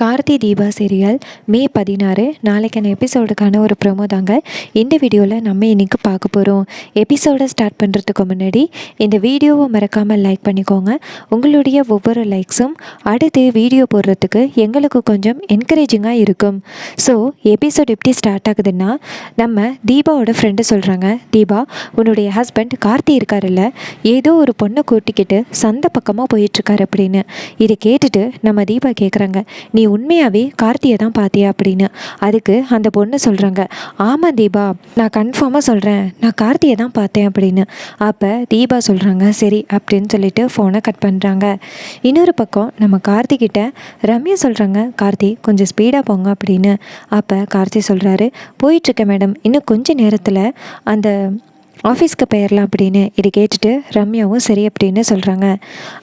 Karthi Deepa serial மே பதினாறு. நாளைக்கான எபிசோடுக்கான ஒரு ப்ரோமோ தாங்க. இந்த வீடியோவில் நம்ம இன்றைக்கி பார்க்க போகிறோம் எபிசோடை ஸ்டார்ட் பண்ணுறதுக்கு முன்னாடி இந்த வீடியோவை மறக்காமல் லைக் பண்ணிக்கோங்க. உங்களுடைய ஒவ்வொரு லைக்ஸும் அடுத்து வீடியோ போடுறதுக்கு எங்களுக்கு கொஞ்சம் என்கரேஜிங்காக இருக்கும். ஸோ எபிசோட் எப்படி ஸ்டார்ட் ஆகுதுன்னா நம்ம தீபாவோட ஃப்ரெண்டு சொல்கிறாங்க தீபா உன்னுடைய ஹஸ்பண்ட் கார்த்தி இருக்காருல்ல ஏதோ ஒரு பொண்ணை கூட்டிக்கிட்டு சந்தை பக்கமாக போயிட்டுருக்காரு அப்படின்னு. இதை கேட்டுட்டு நம்ம தீபா கேட்குறாங்க நீ உண்மையாகவே கார்த்தியை தான் பார்த்தியா அப்படின்னு. அதுக்கு அந்த பொண்ணு சொல்கிறாங்க ஆமாம் தீபா நான் கன்ஃபார்மாக சொல்கிறேன் நான் கார்த்தியை தான் பார்த்தேன் அப்படின்னு. அப்போ தீபா சொல்கிறாங்க சரி அப்படின்னு சொல்லிட்டு ஃபோனை கட் பண்ணுறாங்க இன்னொரு பக்கம் நம்ம கார்த்திகிட்ட ரம்யா சொல்கிறாங்க கார்த்தி கொஞ்சம் ஸ்பீடாக போங்க அப்படின்னு. அப்போ கார்த்தி சொல்கிறாரு போயிட்டுருக்கேன் மேடம் இன்னும் கொஞ்ச நேரத்தில் அந்த ஆஃபீஸ்க்கு போயிடலாம் அப்படின்னு இதை கேட்டுட்டு ரம்யாவும் சரி அப்படின்னு சொல்கிறாங்க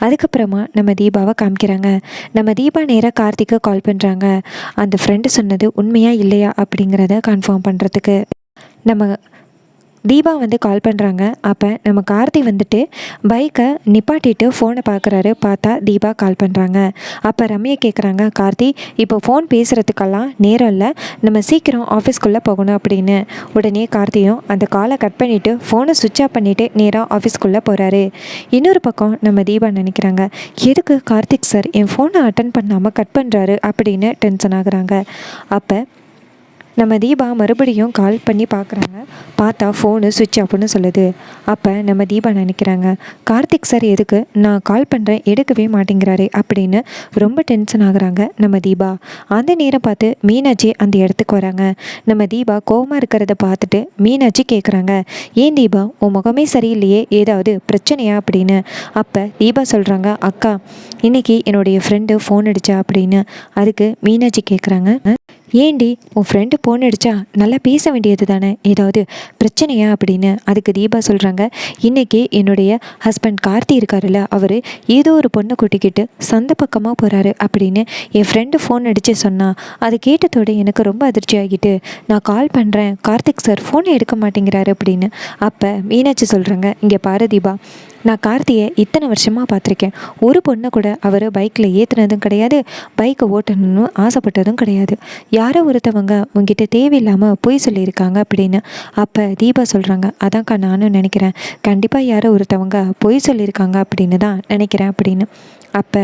அதுக்கப்புறமா நம்ம தீபாவை காமிக்கிறாங்க. நம்ம தீபா நேராக கார்த்திக்கு கால் பண்ணுறாங்க அந்த ஃப்ரெண்டு சொன்னது உண்மையா இல்லையா அப்படிங்கிறத கன்ஃபார்ம் பண்ணுறதுக்கு நம்ம தீபா வந்து கால் பண்ணுறாங்க அப்போ நம்ம கார்த்தி வந்துட்டு பைக்கை நிப்பாட்டிட்டு ஃபோனை பார்க்குறாரு பார்த்தா தீபா கால் பண்ணுறாங்க அப்போ ரம்யா கேட்குறாங்க கார்த்தி இப்போ ஃபோன் பேசுகிறதுக்கெல்லாம் நேரம் இல்லை. நம்ம சீக்கிரம் ஆஃபீஸ்க்குள்ளே போகணும் அப்படின்னு. உடனே கார்த்தியும் அந்த காலை கட் பண்ணிவிட்டு ஃபோனை சுவிட்ச் ஆஃப் பண்ணிவிட்டு நேராக ஆஃபீஸ்க்குள்ளே போகிறாரு இன்னொரு பக்கம் நம்ம தீபா நினைக்கிறாங்க எதுக்கு கார்த்திக் சார் என் ஃபோனை அட்டன் பண்ணாமல் கட் பண்ணுறாரு அப்படின்னு டென்ஷன் ஆகுறாங்க. அப்போ நம்ம தீபா மறுபடியும் கால் பண்ணி பார்க்குறாங்க. பார்த்தா ஃபோனு சுவிட்ச் ஆஃப்னு சொல்லுது. அப்போ நம்ம தீபா நினைக்கிறாங்க கார்த்திக் சார் எதுக்கு? நான் கால் பண்ணுறேன் எடுக்கவே மாட்டேங்கிறாரே அப்படின்னு ரொம்ப டென்ஷன் ஆகுறாங்க நம்ம தீபா. அந்த நேரம் பார்த்து மீனாட்சி அந்த இடத்துக்கு வராங்க. நம்ம தீபா கோவமாக இருக்கிறத பார்த்துட்டு மீனாட்சி கேட்குறாங்க ஏன் தீபா உன் முகமே சரியில்லையே ஏதாவது பிரச்சனையா? அப்படின்னு. அப்போ தீபா சொல்கிறாங்க அக்கா இன்றைக்கி என்னுடைய ஃப்ரெண்டு ஃபோன் அடித்தா அப்படின்னு. அதுக்கு மீனாட்சி கேட்குறாங்க ஏண்டி உன் ஃப்ரெண்டு ஃபோன் அடித்தா நல்லா பேச வேண்டியது தானே? ஏதாவது பிரச்சனையா அப்படின்னு அதுக்கு தீபா சொல்கிறாங்க இன்றைக்கி என்னுடைய ஹஸ்பண்ட் கார்த்தி இருக்காருல்ல அவர் ஏதோ ஒரு பொண்ணை கூட்டிக்கிட்டு சந்த பக்கமாக போகிறாரு அப்படின்னு என் ஃப்ரெண்டு ஃபோன் அடித்து சொன்னால் அதை கேட்டதோடு எனக்கு ரொம்ப அதிர்ச்சி ஆகிட்டு நான் கால் பண்ணுறேன் கார்த்திக் சார் ஃபோன் எடுக்க மாட்டேங்கிறாரு அப்படின்னு. அப்போ மீனாட்சி சொல்கிறாங்க இங்கே பாரு தீபா நான் கார்த்தியை இத்தனை வருஷமாக பார்த்துருக்கேன். ஒரு பொண்ணை கூட அவர் பைக்கில் ஏற்றுனதும் கிடையாது பைக்கை ஓட்டணும்னு ஆசைப்பட்டதும் கிடையாது. யாரோ ஒருத்தவங்க உங்ககிட்ட தேவையில்லாமல் பொய் சொல்லியிருக்காங்க அப்படின்னு அப்போ தீபா சொல்கிறாங்க அதான்க்கா நானும் நினைக்கிறேன். கண்டிப்பாக யாரோ ஒருத்தவங்க பொய் சொல்லியிருக்காங்க அப்படின்னு தான் நினைக்கிறேன் அப்படின்னு. அப்போ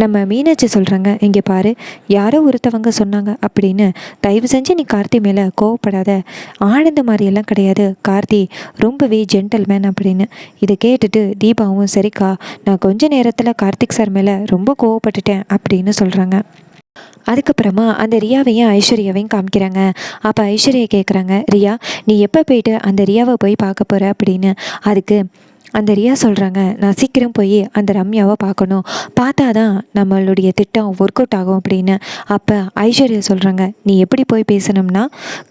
நம்ம மீனாட்சி சொல்கிறாங்க இங்கே பாரு யாரோ ஒருத்தவங்க சொன்னாங்க அப்படின்னு. தயவு செஞ்சு நீ கார்த்தி மேலே கோவப்படாத. ஆனந்த மாதிரியெல்லாம் கிடையாது. கார்த்தி ரொம்பவே ஜென்டல்மேன் அப்படின்னு. இதை கேட்டுட்டு தீபாவும் சரிக்கா நான் கொஞ்ச நேரத்தில் கார்த்திக் சார் மேலே ரொம்ப கோவப்பட்டுட்டேன் அப்படின்னு சொல்கிறாங்க அதுக்கப்புறமா அந்த ரியாவையும் ஐஸ்வர்யாவையும் காமிக்கிறாங்க. அப்போ ஐஸ்வர்யா கேட்குறாங்க ரியா நீ எப்போ போயிட்டு அந்த ரியாவை போய் பார்க்க போகிற அப்படின்னு. அதுக்கு அந்த ரியா சொல்கிறாங்க நான் சீக்கிரம் போய் அந்த ரம்யாவை பார்க்கணும் பார்த்தா தான் நம்மளுடைய திட்டம் ஒர்க் அவுட் ஆகும் அப்படின்னு. அப்போ ஐஸ்வர்யா சொல்கிறாங்க நீ எப்படி போய் பேசணும்னா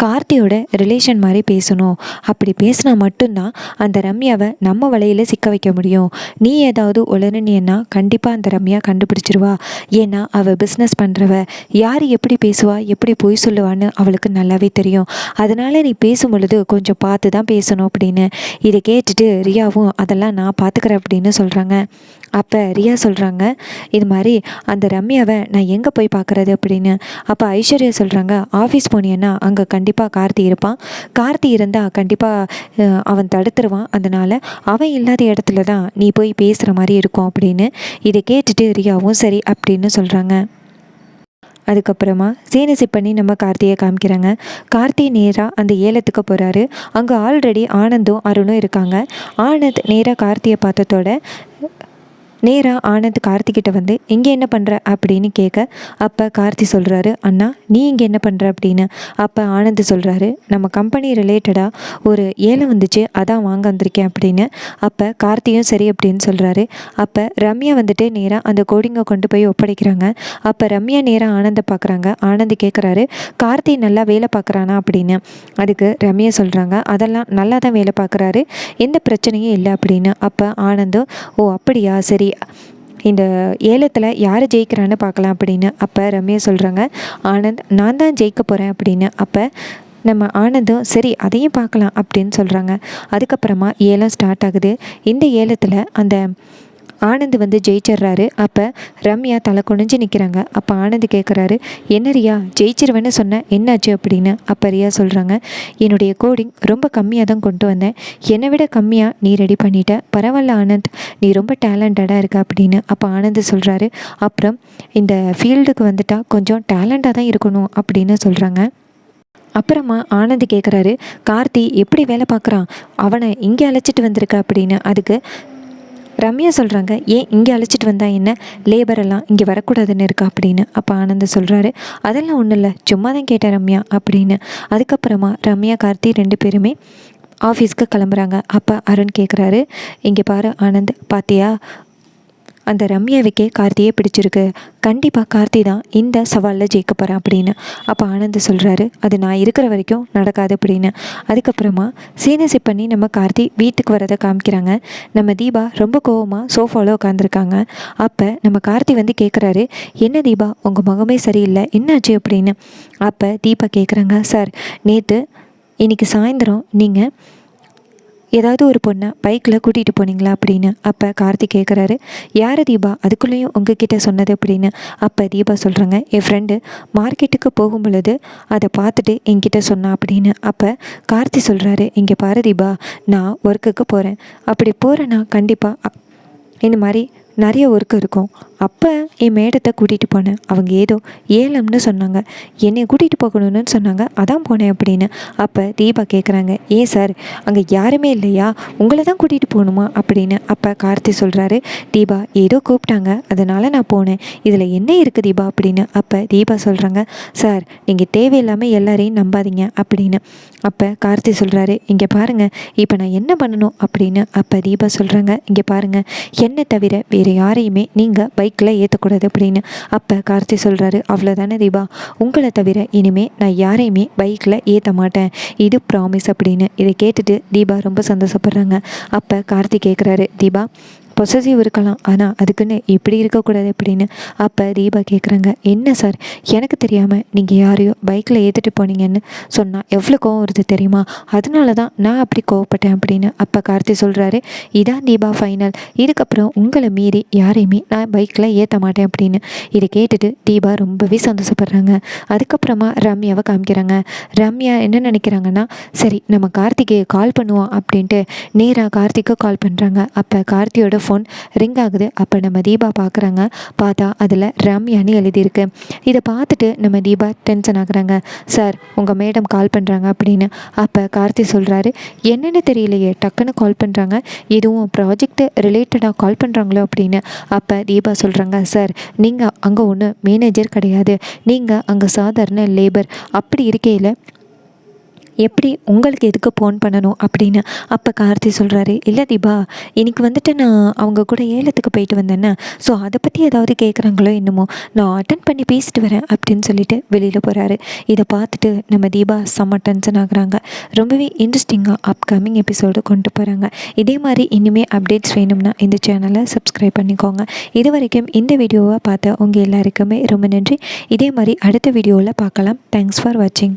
கார்த்தியோட ரிலேஷன் மாதிரி பேசணும். அப்படி பேசினா மட்டும்தான் அந்த ரம்யாவை நம்ம வலையில் சிக்க வைக்க முடியும். நீ ஏதாவது உளறுனியன்னா கண்டிப்பாக அந்த ரம்யா கண்டுபிடிச்சிருவா. ஏன்னா அவள் பிஸ்னஸ் பண்ணுறவ யார் எப்படி பேசுவா எப்படி பொய் சொல்லுவான்னு அவளுக்கு நல்லாவே தெரியும். அதனால் நீ பேசும் பொழுது கொஞ்சம் பார்த்து தான் பேசணும் அப்படின்னு இதை கேட்டுட்டு ரியாவும் அதெல்லாம் நான் பார்த்துக்கிறேன் அப்படின்னு சொல்கிறாங்க அப்போ ரியா சொல்கிறாங்க இது மாதிரி அந்த ரம்யாவை நான் எங்கே போய் பார்க்குறது அப்படின்னு. அப்போ ஐஸ்வர்யா சொல்கிறாங்க ஆஃபீஸ் போனியன்னா அங்கே கண்டிப்பாக கார்த்தி இருப்பான். கார்த்தி இருந்தால் கண்டிப்பாக அவன் தடுத்துருவான். அதனால் அவன் இல்லாத இடத்துல தான் நீ போய் பேசுகிற மாதிரி இருக்கும் அப்படின்னு. இதை கேட்டுட்டு ரியாவும் சரி அப்படின்னு சொல்கிறாங்க அதுக்கப்புறமா சீனசி பண்ணி நம்ம கார்த்தியை காமிக்கிறாங்க. கார்த்தி நேராக அந்த ஏலத்துக்கு போகிறாரு அங்கே ஆல்ரெடி ஆனந்தும் அருணும் இருக்காங்க. ஆனந்த் நேராக கார்த்தியை பார்த்ததோட நேராக ஆனந்த் கார்த்திகிட்ட வந்து இங்கே என்ன பண்ணுற அப்படின்னு கேட்க அப்போ கார்த்தி சொல்கிறாரு அண்ணா நீ இங்கே என்ன பண்ணுற அப்படின்னு. அப்போ ஆனந்த் சொல்கிறாரு நம்ம கம்பெனி ரிலேட்டடாக ஒரு ஏழை வந்துச்சு அதான் வாங்க வந்திருக்கேன் அப்படின்னு. அப்போ கார்த்தியும் சரி அப்படின்னு சொல்கிறாரு அப்போ ரம்யா வந்துட்டு நேராக அந்த கோடிங்கை கொண்டு போய் ஒப்படைக்கிறாங்க. அப்போ ரம்யா நேராக ஆனந்தை பார்க்குறாங்க ஆனந்த் கேட்குறாரு கார்த்தி நல்லா வேலை பார்க்குறானா அப்படின்னு. அதுக்கு ரம்யா சொல்கிறாங்க அதெல்லாம் நல்லா தான் வேலை பார்க்குறாரு எந்த பிரச்சனையும் இல்லை அப்படின்னு. அப்போ ஆனந்தும் ஓ அப்படியா? சரி இந்த ஏலத்தில் யார் ஜெயிக்கிறான்னு பார்க்கலாம் அப்படின்னு அப்போ ரம்யா சொல்கிறாங்க ஆனந்த் நான் தான் ஜெயிக்க போகிறேன் அப்படின்னு அப்போ நம்ம ஆனந்தும் சரி அதையும் பார்க்கலாம் அப்படின்னு சொல்கிறாங்க அதுக்கப்புறமா ஏலம் ஸ்டார்ட் ஆகுது. இந்த ஏலத்தில் அந்த ஆனந்த் வந்து ஜெயிச்சிடுறாரு அப்போ ரம்யா தலை குனிஞ்சு நிற்கிறாங்க அப்போ ஆனந்த் கேட்குறாரு என்ன ரியா ஜெயிச்சிருவேன்னு சொன்னேன் என்னாச்சு அப்படின்னு? அப்போ ரியா சொல்கிறாங்க என்னுடைய கோடிங் ரொம்ப கம்மியாக தான் கொண்டு வந்தேன். என்னை விட கம்மியாக நீ ரெடி பண்ணிட்ட. பரவாயில்ல ஆனந்த் நீ ரொம்ப டேலண்டடாக இருக்க அப்படின்னு. அப்போ ஆனந்த் சொல்கிறாரு அப்புறம் இந்த ஃபீல்டுக்கு வந்துட்டால் கொஞ்சம் டேலண்டாக தான் இருக்கணும் அப்படின்னு சொல்கிறாங்க அப்புறமா ஆனந்த் கேட்குறாரு கார்த்தி எப்படி வேலை பார்க்குறான்? அவனை இங்கே அழைச்சிட்டு வந்திருக்க அப்படின்னு. அதுக்கு ரம்யா சொல்கிறாங்க ஏன் இங்கே அழைச்சிட்டு வந்தால் என்ன? லேபர் எல்லாம் இங்கே வரக்கூடாதுன்னு இருக்கா? அப்படின்னு. அப்போ ஆனந்த் சொல்கிறாரு அதெல்லாம் ஒன்றும் இல்லை சும்மா தான் கேட்டேன் ரம்யா அப்படின்னு. அதுக்கப்புறமா ரம்யா கார்த்தி ரெண்டு பேருமே ஆஃபீஸ்க்கு கிளம்புறாங்க. அப்போ அருண் கேட்குறாரு இங்கே பாரு ஆனந்த் பாத்தியா? அந்த ரம்யாவுக்கே கார்த்தியே பிடிச்சிருக்கு. கண்டிப்பாக கார்த்தி தான் இந்த சவாலில் ஜெயிக்க போகிறேன் அப்படின்னு. அப்போ ஆனந்த் சொல்கிறாரு அது நான் இருக்கிற வரைக்கும் நடக்காது அப்படின்னு. அதுக்கப்புறமா சீனசி பண்ணி நம்ம கார்த்தி வீட்டுக்கு வரதை காமிக்கிறாங்க. நம்ம தீபா ரொம்ப கோவமாக சோஃபாவில் உட்காந்துருக்காங்க அப்போ நம்ம கார்த்தி வந்து கேட்குறாரு என்ன தீபா உங்கள் முகமே சரியில்லை என்னாச்சு? அப்படின்னு. அப்போ தீபா கேட்குறாங்க சார் நேற்று இன்றைக்கி சாயந்தரம் நீங்கள் ஏதாவது ஒரு பொண்ணை பைக்கில் கூட்டிகிட்டு போனீங்களா அப்படின்னு? அப்போ கார்த்திக் கேட்குறாரு யார் தீபா? அதுக்குள்ளேயும் உங்ககிட்ட சொன்னது அப்படின்னு. அப்போ தீபா சொல்கிறாங்க என் ஃப்ரெண்டு மார்க்கெட்டுக்கு போகும் பொழுது அதை பார்த்துட்டு என்கிட்ட சொன்னா அப்படின்னு. அப்போ கார்த்தி சொல்கிறாரு இங்கே பாரு தீபா நான் ஒர்க்குக்கு போகிறேன் அப்படி போகிறேன்னா கண்டிப்பாக இந்த மாதிரி நிறைய ஒர்க் இருக்கும். அப்போ என் மேடத்தை கூட்டிகிட்டு போனேன். அவங்க ஏதோ ஏலம்னு சொன்னாங்க. என்னை கூட்டிகிட்டு போகணும்னு சொன்னாங்க. அதான் போனேன் அப்படின்னு. அப்போ தீபா கேட்குறாங்க ஏன் சார் அங்கே யாருமே இல்லையா? உங்களை தான் கூட்டிகிட்டு போகணுமா? அப்படின்னு. அப்போ கார்த்தி சொல்கிறாரு தீபா ஏதோ கூப்பிட்டாங்க. அதனால் நான் போனேன். இதில் என்ன இருக்குது தீபா? அப்படின்னு. அப்போ தீபா சொல்கிறாங்க சார் நீங்கள் தேவையில்லாமல் எல்லாரையும் நம்பாதீங்க. அப்படின்னு. அப்போ கார்த்தி சொல்கிறாரு இங்கே பாருங்கள் இப்போ நான் என்ன பண்ணணும்? அப்படின்னு. அப்போ தீபா சொல்கிறாங்க இங்கே பாருங்கள் என்னை தவிர வேறு யாரையுமே நீங்கள் பைக்கில் ஏற்றக்கூடாது அப்படின்னு. அப்போ கார்த்தி சொல்கிறாரு அவ்வளோதானே தீபா. உங்களை தவிர இனிமேல் நான் யாரையுமே பைக்கில் ஏற்ற மாட்டேன். இது ப்ராமிஸ் அப்படின்னு. இதை கேட்டுட்டு தீபா ரொம்ப சந்தோஷப்படுறாங்க. அப்போ கார்த்தி கேட்குறாரு தீபா பொசசிவ் இருக்கலாம். ஆனால் அதுக்குன்னு இப்படி இருக்கக்கூடாது அப்படின்னு அப்போ தீபா கேட்குறாங்க என்ன சார் எனக்கு தெரியாமல் நீங்கள் யாரையோ பைக்கில் ஏற்றிட்டு போனீங்கன்னு சொன்னால் எவ்வளோ கோவம் வருது தெரியுமா? அதனால தான் நான் அப்படி கோவப்பட்டேன் அப்படின்னு அப்போ கார்த்தி சொல்கிறாரு இதான் தீபா ஃபைனல் இதுக்கப்புறம் உங்களை மீறி யாரையுமே நான் பைக்கில் ஏற்ற மாட்டேன் அப்படின்னு இதை கேட்டுட்டு தீபா ரொம்பவே சந்தோஷப்படுறாங்க. அதுக்கப்புறமா ரம்யாவை காமிக்கிறாங்க. ரம்யா என்ன நினைக்கிறாங்கன்னா சரி நம்ம கார்த்திகை கால் பண்ணுவோம் அப்படின்ட்டு நேராக கார்த்திக்கு கால் பண்ணுறாங்க அப்போ கார்த்தியோட ஃபோன் ரிங் ஆகுது. அப்போ நம்ம தீபா பார்க்குறாங்க பார்த்தா அதில் ரம்யான்னு எழுதியிருக்கு. இதை பார்த்துட்டு நம்ம தீபா டென்ஷன் ஆகுறாங்க. சார் உங்கள் மேடம் கால் பண்ணுறாங்க அப்படின்னு அப்போ கார்த்தி சொல்கிறாரு என்னென்னு தெரியலையே டக்குன்னு கால் பண்ணுறாங்க எதுவும் ப்ராஜெக்ட் ரிலேட்டடாக கால் பண்ணுறாங்களோ அப்படின்னு அப்போ தீபா சொல்கிறாங்க சார் நீங்கள் அங்கே ஒன்று மேனேஜர் கிடையாது. நீங்கள் அங்கே சாதாரண லேபர் அப்படி இருக்கையில் எப்படி உங்களுக்கு எதுக்கு ஃபோன் பண்ணணும் அப்படின்னு அப்போ கார்த்தி சொல்கிறாரு இல்லை தீபா இன்னைக்கு வந்துட்டு நான் அவங்க கூட ஏலத்துக்கு போயிட்டு வந்தேன்னா ஸோ அதை பற்றி ஏதாவது கேட்குறாங்களோ என்னமோ நான் அட்டன் பண்ணி பேசிட்டு வரேன் அப்படின்னு சொல்லிட்டு வெளியில் போகிறாரு இதை பார்த்துட்டு நம்ம தீபா செம்ம டென்ஷன் ஆகுறாங்க. ரொம்பவே இன்ட்ரெஸ்டிங்காக அப்கமிங் எபிசோடு கொண்டு போகிறாங்க இதே மாதிரி இனிமேல் அப்டேட்ஸ் வேணும்னா இந்த சேனலை சப்ஸ்கிரைப் பண்ணிக்கோங்க. இது வரைக்கும் இந்த வீடியோவை பார்த்த உங்கள் எல்லாருக்குமே ரொம்ப நன்றி. இதே மாதிரி அடுத்த வீடியோவில் பார்க்கலாம். தேங்க்ஸ் ஃபார் வாட்சிங்